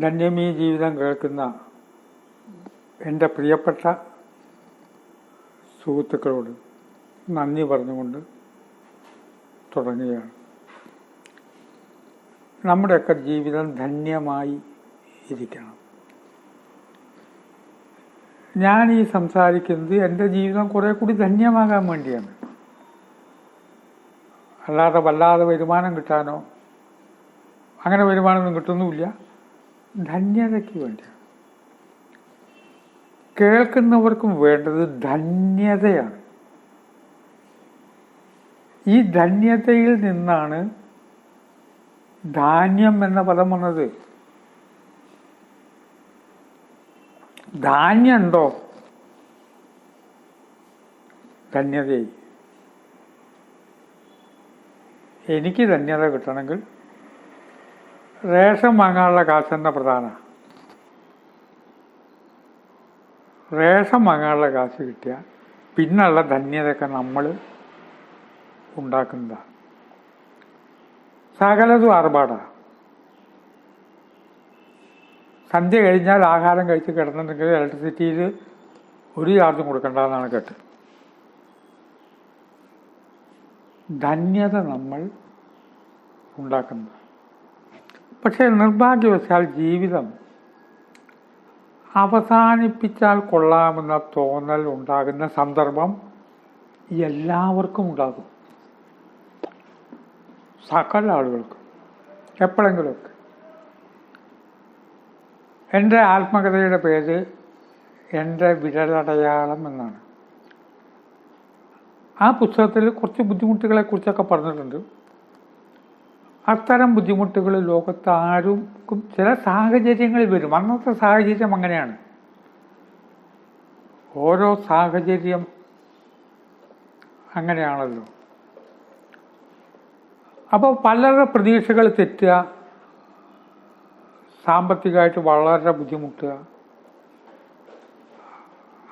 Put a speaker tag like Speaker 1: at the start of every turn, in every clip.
Speaker 1: ധന്യമീ ജീവിതം കേൾക്കുന്ന എന്റെ പ്രിയപ്പെട്ട സുഹൃത്തുക്കളോട് നന്ദി പറഞ്ഞുകൊണ്ട് തുടങ്ങുകയാണ്. നമ്മുടെയൊക്കെ ജീവിതം ധന്യമായി ഇരിക്കണം. ഞാൻ ഈ സംസാരിക്കുന്നത് എന്റെ ജീവിതം കുറേ കൂടി ധന്യമാകാൻ വേണ്ടിയാണ്. അല്ലാതെ വല്ലാതെ വരുമാനം കിട്ടാനോ അങ്ങനെ വരുമാനമൊന്നും കിട്ടുന്നുമില്ല. ധന്യതയ്ക്ക് വേണ്ടിയാണ് കേൾക്കുന്നവർക്കും വേണ്ടത് ധന്യതയാണ്. ഈ ധന്യതയിൽ നിന്നാണ് ധാന്യം എന്ന പദം വന്നത്. ധാന്യമുണ്ടോ ധന്യതയായി. എനിക്ക് ധന്യത കിട്ടണമെങ്കിൽ റേഷൻ വാങ്ങാനുള്ള കാശ് തന്നെ പ്രധാന. റേഷൻ വാങ്ങാനുള്ള കാശ് കിട്ടിയാൽ പിന്നുള്ള ധന്യതയൊക്കെ നമ്മൾ ഉണ്ടാക്കുന്നതാണ് സകലതും ആർഭാടാണ് സന്ധ്യ കഴിഞ്ഞാൽ ആഹാരം കഴിച്ച് കിടന്നിട്ടുണ്ടെങ്കിൽ ഇലക്ട്രിസിറ്റിയിൽ ഒരു ചാർജും കൊടുക്കണ്ടെന്നാണ് കേട്ട്. ധന്യത നമ്മൾ ഉണ്ടാക്കുന്നത്. പക്ഷേ നിർഭാഗ്യവശാൽ ജീവിതം അവസാനിപ്പിച്ചാൽ കൊള്ളാമെന്ന തോന്നൽ ഉണ്ടാകുന്ന സന്ദർഭം എല്ലാവർക്കും ഉണ്ടാകും. സകല ആളുകൾക്കും. എപ്പോഴെങ്കിലുമൊക്കെ. എന്റെ ആത്മകഥയുടെ പേര് എന്റെ വിരലടയാളം എന്നാണ്. ആ പുസ്തകത്തിൽ കുറച്ച് ബുദ്ധിമുട്ടുകളെ കുറിച്ചൊക്കെ പറഞ്ഞിട്ടുണ്ട്. അത്തരം ബുദ്ധിമുട്ടുകൾ ലോകത്ത് ആർക്കും ചില സാഹചര്യങ്ങളിൽ വരും. അന്നത്തെ സാഹചര്യം അങ്ങനെയാണ്. ഓരോ സാഹചര്യം അങ്ങനെയാണല്ലോ. അപ്പോൾ പലരുടെ പ്രതീക്ഷകൾ തെറ്റുക സാമ്പത്തികമായിട്ട് വളരെ ബുദ്ധിമുട്ടുക.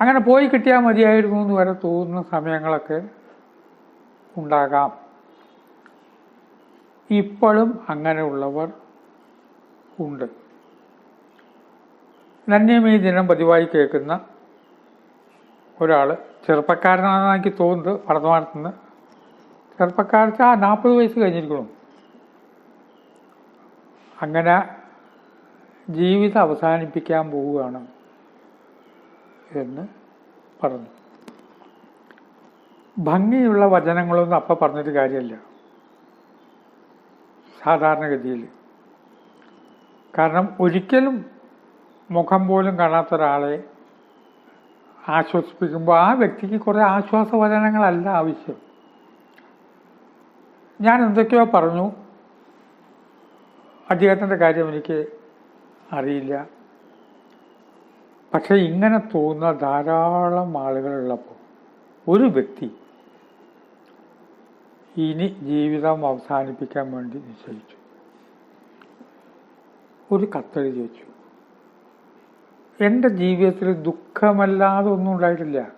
Speaker 1: അങ്ങനെ പോയി കിട്ടിയാൽ മതിയായിരുന്നു എന്ന് വരെ തോന്നുന്ന സമയങ്ങളൊക്കെ ഉണ്ടാകാം. ഇപ്പോഴും അങ്ങനെയുള്ളവർ ഉണ്ട്. നന്യം ഈ ദിനം പതിവായി കേൾക്കുന്ന ഒരാൾ ചെറുപ്പക്കാരനാണെന്ന് എനിക്ക് തോന്നുന്നത് വർദ്ധമാനത്തുനിന്ന് ചെറുപ്പക്കാർക്ക് ആ നാൽപ്പത് വയസ്സ് കഴിഞ്ഞിരിക്കണം അങ്ങനെ ജീവിതം അവസാനിപ്പിക്കാൻ പോവുകയാണ് എന്ന് പറഞ്ഞു. ഭംഗിയുള്ള വചനങ്ങളൊന്നും അപ്പം പറഞ്ഞിട്ട് കാര്യമില്ല. സാധാരണഗതിയിൽ. കാരണം ഒരിക്കലും മുഖം പോലും കാണാത്ത ഒരാളെ ആശ്വസിപ്പിക്കുമ്പോൾ ആ വ്യക്തിക്ക് കുറേ ആശ്വാസവചനങ്ങളല്ല ആവശ്യം. ഞാൻ എന്തൊക്കെയോ പറഞ്ഞു. അദ്ദേഹത്തിന്റെ കാര്യം എനിക്ക് അറിയില്ല. പക്ഷേ ഇങ്ങനെ തോന്നുന്ന ധാരാളം ആളുകളുള്ളപ്പോൾ ഒരു വ്യക്തി ഇനി ജീവിതം അവസാനിപ്പിക്കാൻ വേണ്ടി നിശ്ചയിച്ചു. ഒരു കത്തെഴുതി വെച്ചു. എന്റെ ജീവിതത്തിൽ ദുഃഖമല്ലാതെ ഒന്നും ഉണ്ടായിട്ടില്ല.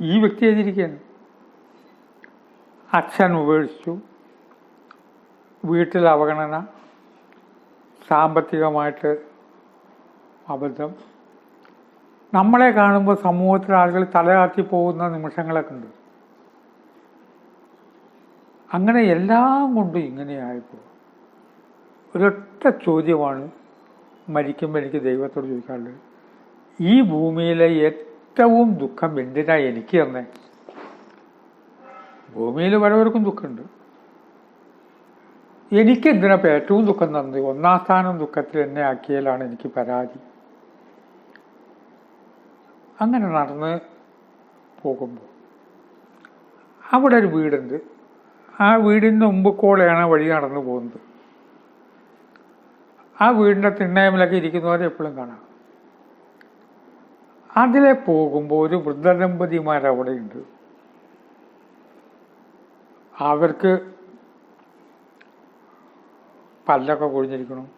Speaker 1: ഈ വ്യക്തി എഴുതിയിരിക്കുകയാണ്. അച്ഛൻ ഉപേക്ഷിച്ചു. വീട്ടിൽ അവഗണന സാമ്പത്തികമായിട്ട് അബദ്ധം. നമ്മളെ കാണുമ്പോൾ സമൂഹത്തിലെ ആളുകൾ തലയാത്തി പോകുന്ന നിമിഷങ്ങളൊക്കെ ഉണ്ട്. അങ്ങനെ എല്ലാം കൊണ്ടും ഇങ്ങനെയായപ്പോൾ ഒരൊറ്റ ചോദ്യമാണ് മരിക്കുമ്പോൾ എനിക്ക് ദൈവത്തോട് ചോദിക്കാറുള്ളത് ഈ ഭൂമിയിലെ ഏറ്റവും ദുഃഖം എന്തിനാ എനിക്ക് തന്നെ? ഭൂമിയിൽ പലവർക്കും ദുഃഖമുണ്ട്. എനിക്ക് എന്തിനപ്പോൾ ഏറ്റവും ദുഃഖം തന്നത്? ഒന്നാം സ്ഥാനം ദുഃഖത്തിൽ എന്നെ ആക്കിയാലാണ് എനിക്ക് പരാതി. അങ്ങനെ നടന്ന് പോകുമ്പോൾ അവിടെ ഒരു വീടുണ്ട്. ആ വീടിന്റെ മുമ്പുക്കോളെയാണ് വഴി നടന്നു പോകുന്നത്. ആ വീടിന്റെ തിണ്ണയമിലൊക്കെ ഇരിക്കുന്നവരെ എപ്പോഴും കാണാം. അതിലെ പോകുമ്പോൾ ഒരു വൃദ്ധദമ്പതിമാരവിടെയുണ്ട്. അവർക്ക് പല്ലൊക്കെ കൊഴിഞ്ഞിരിക്കണം.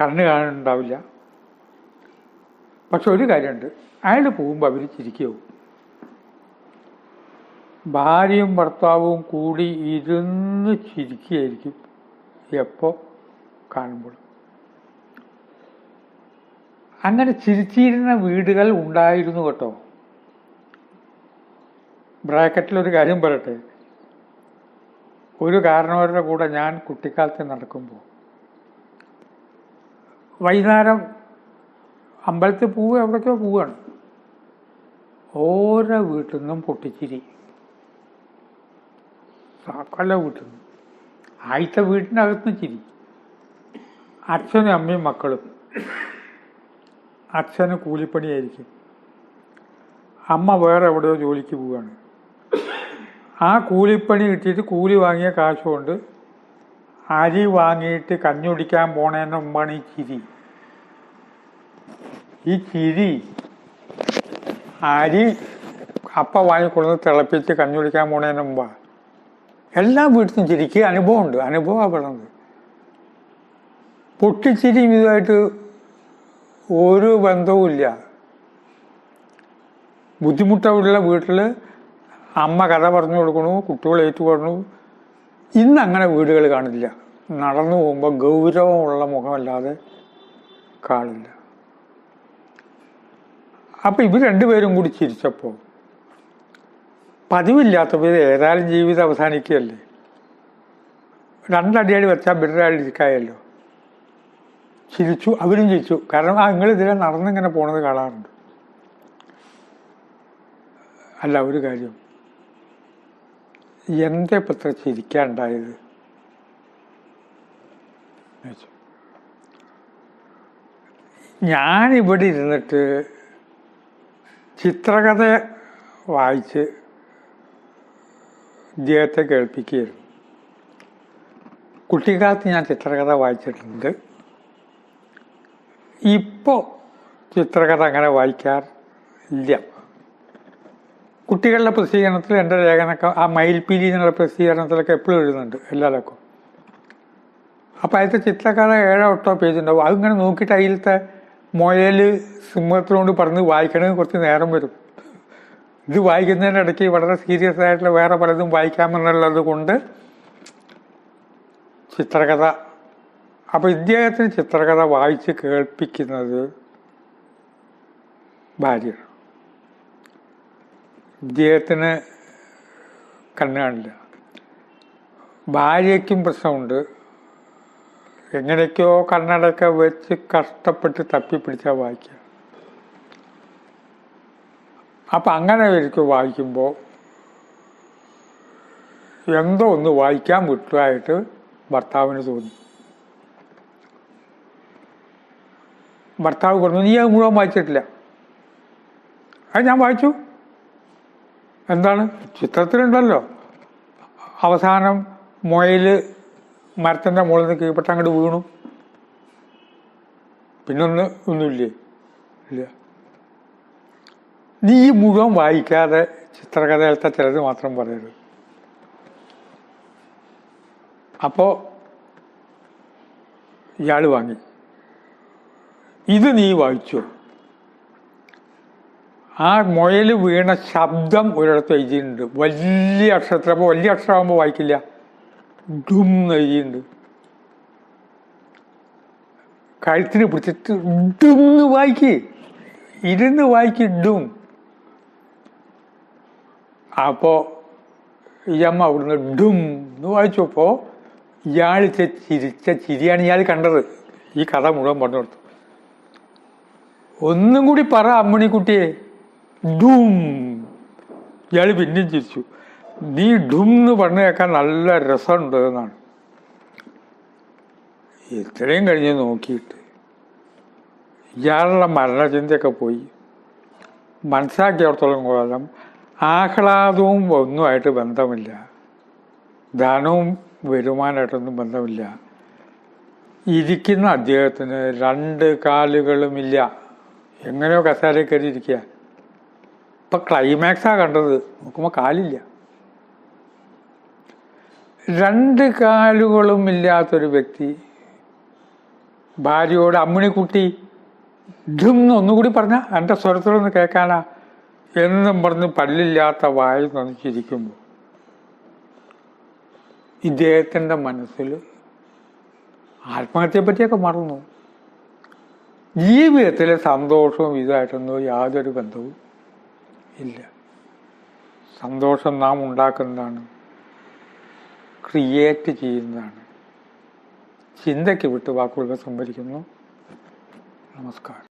Speaker 1: കണ്ണ് കാണുന്നുണ്ടാവില്ല പക്ഷെ ഒരു കാര്യമുണ്ട്. അയാൾ പോകുമ്പോൾ അവർ ചിരിക്കുകയും ഭാര്യയും ഭർത്താവും കൂടി ഇരുന്ന് ചിരിക്കുകയായിരിക്കും. എപ്പോൾ കാണുമ്പോൾ. അങ്ങനെ ചിരിച്ചിരുന്ന വീടുകൾ ഉണ്ടായിരുന്നു കേട്ടോ. ബ്രാക്കറ്റിലൊരു കാര്യം പറയട്ടെ. ഒരു കാരണവരുടെ കൂടെ ഞാൻ കുട്ടിക്കാലത്ത് നടക്കുമ്പോൾ. വൈകുന്നേരം അമ്പലത്തിൽ പോവുക എവിടേക്കോ പോവുകയാണ്. ഓരോ വീട്ടിൽ നിന്നും പൊട്ടിച്ചിരി. സകല വീട്ടിൽ ആയിത്ത വീട്ടിനകത്തും ചിരി അച്ഛനും അമ്മയും മക്കളും. അച്ഛന് കൂലിപ്പണിയായിരിക്കും. അമ്മ വേറെ എവിടെയോ ജോലിക്ക് പോവുകയാണ്. ആ കൂലിപ്പണി കിട്ടിയിട്ട് കൂലി വാങ്ങിയ കാശുകൊണ്ട് അരി വാങ്ങിയിട്ട് കഞ്ഞുടിക്കാൻ പോണേന്ന മുമ്പാണ് ഈ ചിരി. ഈ ചിരി അരി അപ്പ വാങ്ങിക്കൊള്ളുന്നത് തിളപ്പിച്ച് കഞ്ഞുടിക്കാൻ പോണേന് മുമ്പാ എല്ലാ വീട്ടിലും ചിരിക്ക് അനുഭവമുണ്ട്. അനുഭവം പറയുന്നത് പൊട്ടിച്ചിരിയും ഇതുമായിട്ട് ഒരു ബന്ധവുമില്ല ബുദ്ധിമുട്ടുള്ള വീട്ടിൽ അമ്മ കഥ പറഞ്ഞു കൊടുക്കണു കുട്ടികൾ ഏറ്റുപറഞ്ഞു ഇന്ന് അങ്ങനെ വീടുകൾ കാണില്ല. നടന്നു പോകുമ്പോൾ ഗൗരവമുള്ള മുഖമല്ലാതെ കാണില്ല. അപ്പം ഇവർ രണ്ടുപേരും കൂടി ചിരിച്ചപ്പോൾ പതിവില്ലാത്തപ്പോൾ ഏതായാലും ജീവിതം അവസാനിക്കുകയല്ലേ? രണ്ടടിയടി വെച്ചാൽ ബിറ്ററായിട്ടിരിക്കായല്ലോ ചിരിച്ചു അവരും ചിരിച്ചു. കാരണം ആ നിങ്ങളിതിലെ നടന്നിങ്ങനെ പോണത് കാണാറുണ്ട്. അല്ല ഒരു കാര്യം. എന്താ ഇപ്പം ഇത്ര ചിരിക്കാണ്ടായത്. ഞാനിവിടെ ഇരുന്നിട്ട് ചിത്രകഥ വായിച്ച് ഇദ്ദേഹത്തെ കേൾപ്പിക്കുകയായിരുന്നു. കുട്ടിക്കാലത്ത് ഞാൻ ചിത്രകഥ വായിച്ചിട്ടുണ്ട്. ഇപ്പോൾ ചിത്രകഥ അങ്ങനെ വായിക്കാറില്ല. കുട്ടികളുടെ പ്രസിദ്ധീകരണത്തിൽ എന്റെ ലേഖനമൊക്കെ ആ മയിൽപ്പീലി എന്നുള്ള പ്രസിദ്ധീകരണത്തിലൊക്കെ എപ്പോഴും എഴുതുന്നുണ്ട് എല്ലാവർക്കും. അപ്പോൾ അതിലത്തെ ചിത്രകഥ ഏഴോ എട്ടോ പേജ് ഉണ്ടാവും. അതിങ്ങനെ നോക്കിയിട്ട് അതിലത്തെ മുയൽ സിംഹത്തിനോട് പറഞ്ഞ് വായിക്കണമെങ്കിൽ കുറച്ച് നേരം വരും. ഇത് വായിക്കുന്നതിനിടയ്ക്ക് വളരെ സീരിയസ് ആയിട്ടുള്ള വേറെ പലതും വായിക്കാമെന്നുള്ളത് കൊണ്ട് ചിത്രകഥ. അപ്പോൾ ഇദ്ദേഹത്തിന് ചിത്രകഥ വായിച്ച് കേൾപ്പിക്കുന്നത് ഭാര്യ ഇദ്ദേഹത്തിന് കണ്ണ് കാണില്ല ഭാര്യയ്ക്കും പ്രശ്നമുണ്ട്. എങ്ങനെയൊക്കെയോ കണ്ണടയൊക്കെ വെച്ച് കഷ്ടപ്പെട്ട് തപ്പിപ്പിടിച്ചാൽ വായിക്കുക. അപ്പം അങ്ങനെ ഒരിക്കൽ വായിക്കുമ്പോൾ എന്തോ ഒന്ന് വായിക്കാൻ വിട്ടതായിട്ട് ഭർത്താവിന് തോന്നി. ഭർത്താവ് പറഞ്ഞു നീ അത് മുഴുവൻ വായിച്ചിട്ടില്ല. അത് ഞാൻ വായിച്ചു. എന്താണ്? ചിത്രത്തിലുണ്ടല്ലോ. അവസാനം മുയൽ മരത്തിന്റെ മുകളിൽ നിന്ന് കീഴ്പ്പെട്ട് അങ്ങോട്ട് വീണു. പിന്നൊന്ന് ഒന്നുമില്ലേ? ഇല്ല. നീ മുഴുവൻ വായിക്കാതെ ചിത്രകഥയിലത്തെ ചിലത് മാത്രം പറയരുത്. അപ്പോ ഇയാൾ വാങ്ങി. ഇത് നീ വായിച്ചു. ആ മുയൽ വീണ ശബ്ദം ഒരിടത്ത് എഴുതിയിട്ടുണ്ട്. വലിയ അക്ഷരത്തിൽ. അപ്പോൾ വലിയ അക്ഷരമാകുമ്പോൾ വായിക്കില്ല. ഡും എഴുതിയിട്ടുണ്ട്. കഴുത്തിന് പിടിച്ചിട്ട് ഡും വായിക്ക്. ഇരുന്ന് വായിക്ക് ഡും. അപ്പോൾ ഈ അമ്മ അവിടുന്ന് ഡും എന്ന് വായിച്ചപ്പോൾ ഇയാൾ ചിരിച്ച ചിരിയാണ് ഇയാൾ കണ്ടത്. ഈ കഥ മുഴുവൻ പറഞ്ഞു കൊടുത്തു. ഒന്നും കൂടി പറ അമ്മണിക്കുട്ടിയെ. ഡും. ഇയാൾ പിന്നെയും ചിരിച്ചു. നീ ഡും എന്ന് പറഞ്ഞു കേൾക്കാൻ നല്ല രസമുണ്ട് എന്നാണ്. ഇത്രയും കഴിഞ്ഞ് നോക്കിയിട്ട് ഇയാളുടെ മരണചിന്തയൊക്കെ പോയി. മനസ്സിലാക്കിയവർത്തോളം കാലം ആഹ്ലാദവും ഒന്നുമായിട്ട് ബന്ധമില്ല. ധനവും വരുമാനമായിട്ടൊന്നും ബന്ധമില്ല. ഇരിക്കുന്ന അദ്ദേഹത്തിന് രണ്ട് കാലുകളുമില്ല. എങ്ങനെയോ കസേരയിൽ കയറി ഇരിക്കുക ഇപ്പം ക്ലൈമാക്സാ കണ്ടത്. നോക്കുമ്പോൾ കാലില്ല. രണ്ട് കാലുകളും ഇല്ലാത്തൊരു വ്യക്തി ഭാര്യയോട് അമ്മിണിക്കുട്ടി ഇതും ഒന്നുകൂടി പറഞ്ഞ എന്റെ സ്വരത്തിലൊന്ന് കേൾക്കാനാ. എന്നും പറഞ്ഞ് പല്ലില്ലാത്ത വായിൽ നനച്ചിരിക്കുമ്പോൾ ഇദ്ദേഹത്തിന്റെ മനസ്സിൽ ആത്മഹത്യയെ പറ്റിയൊക്കെ മറന്നു. ജീവിതത്തിലെ സന്തോഷവും ഇതായിട്ടൊന്നും യാതൊരു ബന്ധവും ഇല്ല. സന്തോഷം നാം ഉണ്ടാക്കുന്നതാണ്. ക്രിയേറ്റ് ചെയ്യുന്നതാണ്. ചിന്തയ്ക്ക് വിട്ട് വാക്കുകൾ സംഭരിക്കുന്നു. നമസ്കാരം.